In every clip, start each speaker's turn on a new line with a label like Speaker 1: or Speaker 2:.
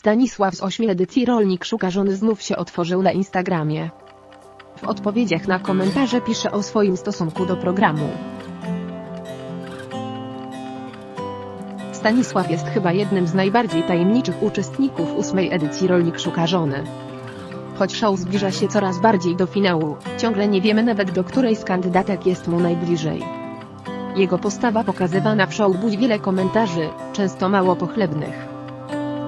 Speaker 1: Stanisław z ośmiu edycji Rolnik Szuka Żony znów się otworzył na Instagramie. W odpowiedziach na komentarze pisze o swoim stosunku do programu. Stanisław jest chyba jednym z najbardziej tajemniczych uczestników ósmej edycji Rolnik Szuka Żony. Choć show zbliża się coraz bardziej do finału, ciągle nie wiemy nawet do której z kandydatek jest mu najbliżej. Jego postawa pokazywana w show budzi wiele komentarzy, często mało pochlebnych.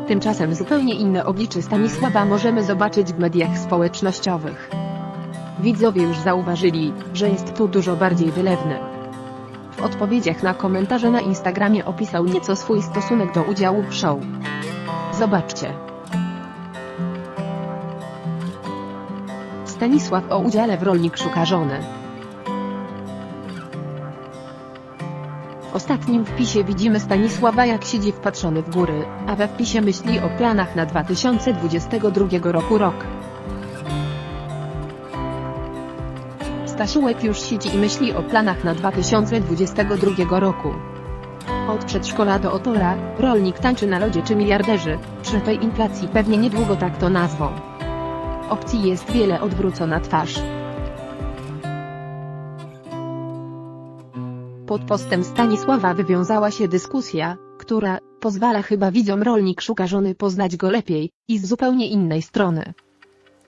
Speaker 1: Tymczasem zupełnie inne oblicze Stanisława możemy zobaczyć w mediach społecznościowych. Widzowie już zauważyli, że jest tu dużo bardziej wylewny. W odpowiedziach na komentarze na Instagramie opisał nieco swój stosunek do udziału w show. Zobaczcie. Stanisław o udziale w Rolnik Szuka Żony. Ostatnim wpisie widzimy Stanisława jak siedzi wpatrzony w góry, a we wpisie myśli o planach na 2022 roku rok. Stasiułek już siedzi i myśli o planach na 2022 roku. Od przedszkola do otora, rolnik tańczy na lodzie czy miliarderzy, przy tej inflacji pewnie niedługo tak to nazwą. Opcji jest wiele odwrócona twarz. Pod postem Stanisława wywiązała się dyskusja, która pozwala chyba widzom rolnik szuka żony poznać go lepiej i z zupełnie innej strony.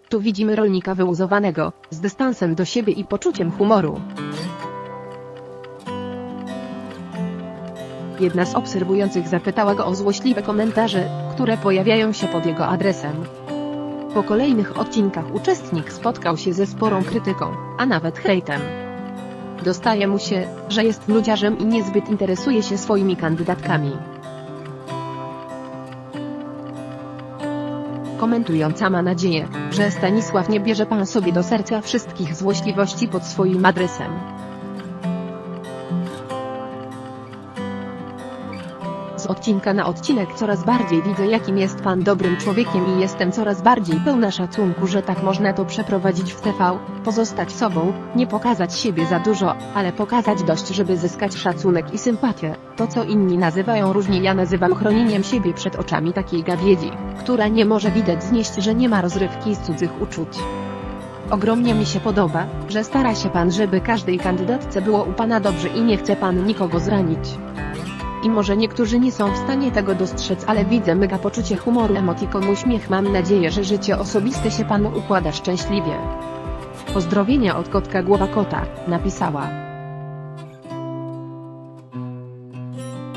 Speaker 1: Tu widzimy rolnika wyluzowanego, z dystansem do siebie i poczuciem humoru. Jedna z obserwujących zapytała go o złośliwe komentarze, które pojawiają się pod jego adresem. Po kolejnych odcinkach uczestnik spotkał się ze sporą krytyką, a nawet hejtem. Dostaje mu się, że jest nudziarzem i niezbyt interesuje się swoimi kandydatkami. Komentująca ma nadzieję, że Stanisław nie bierze pan sobie do serca wszystkich złośliwości pod swoim adresem. Z odcinka na odcinek coraz bardziej widzę jakim jest pan dobrym człowiekiem i jestem coraz bardziej pełna szacunku, że tak można to przeprowadzić w TV, pozostać sobą, nie pokazać siebie za dużo, ale pokazać dość żeby zyskać szacunek i sympatię, to co inni nazywają różnie ja nazywam chronieniem siebie przed oczami takiej gawiedzi, która nie może widać znieść, że nie ma rozrywki z cudzych uczuć. Ogromnie mi się podoba, że stara się pan, żeby każdej kandydatce było u pana dobrze i nie chce pan nikogo zranić. I może niektórzy nie są w stanie tego dostrzec, ale widzę mega poczucie humoru emotikon uśmiech mam nadzieję, że życie osobiste się panu układa szczęśliwie. Pozdrowienia od kotka głowa kota, napisała.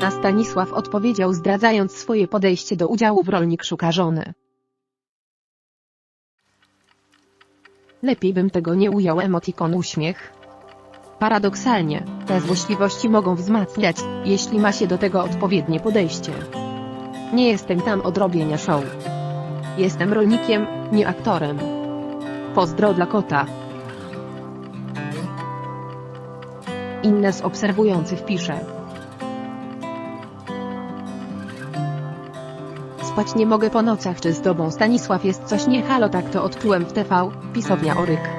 Speaker 1: A Stanisław odpowiedział zdradzając swoje podejście do udziału w Rolnik Szuka Żony. Lepiej bym tego nie ujął emotikon uśmiech. Paradoksalnie, te złośliwości mogą wzmacniać, jeśli ma się do tego odpowiednie podejście. Nie jestem tam od robienia show. Jestem rolnikiem, nie aktorem. Pozdro dla kota. Inna z obserwujących pisze. Spać nie mogę po nocach czy z tobą Stanisław jest coś nie halo tak to odczułem w TV, pisownia Oryk.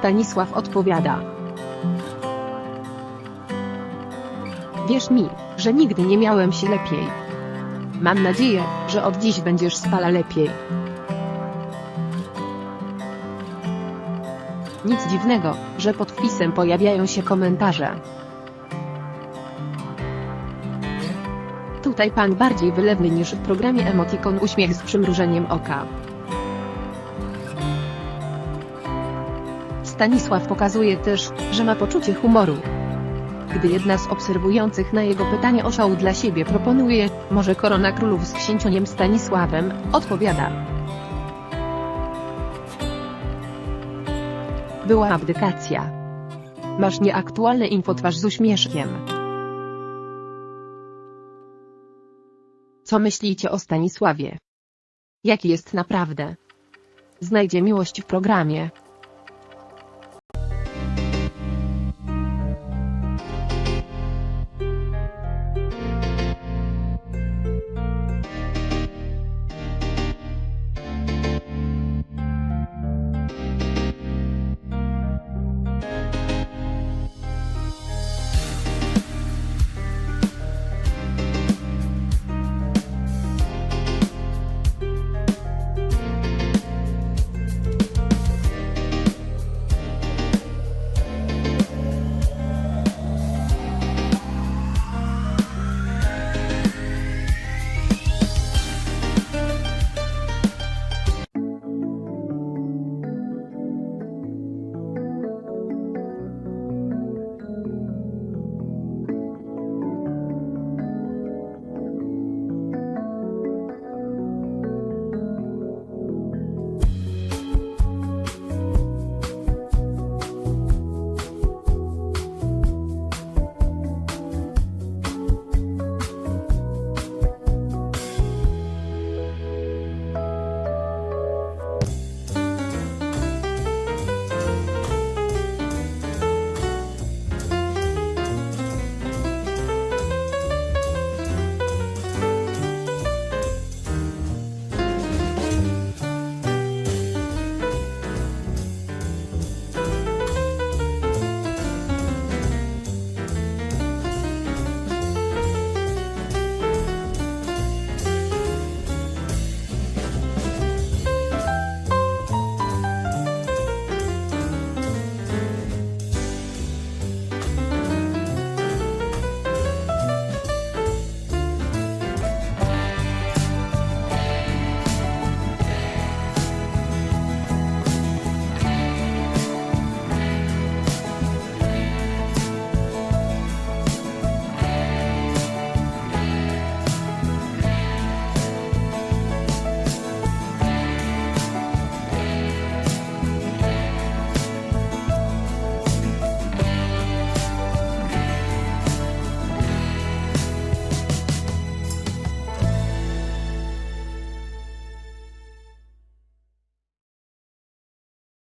Speaker 1: Stanisław odpowiada. Wierz mi, że nigdy nie miałem się lepiej. Mam nadzieję, że od dziś będziesz spala lepiej. Nic dziwnego, że pod wpisem pojawiają się komentarze. Tutaj pan bardziej wylewny niż w programie Emotikon uśmiech z przymrużeniem oka. Stanisław pokazuje też, że ma poczucie humoru. Gdy jedna z obserwujących na jego pytanie o show dla siebie proponuje, może Korona Królów z księcioniem Stanisławem, odpowiada. Była abdykacja. Masz nieaktualne infotwarz z uśmieszkiem. Co myślicie o Stanisławie? Jaki jest naprawdę? Znajdzie miłość w programie.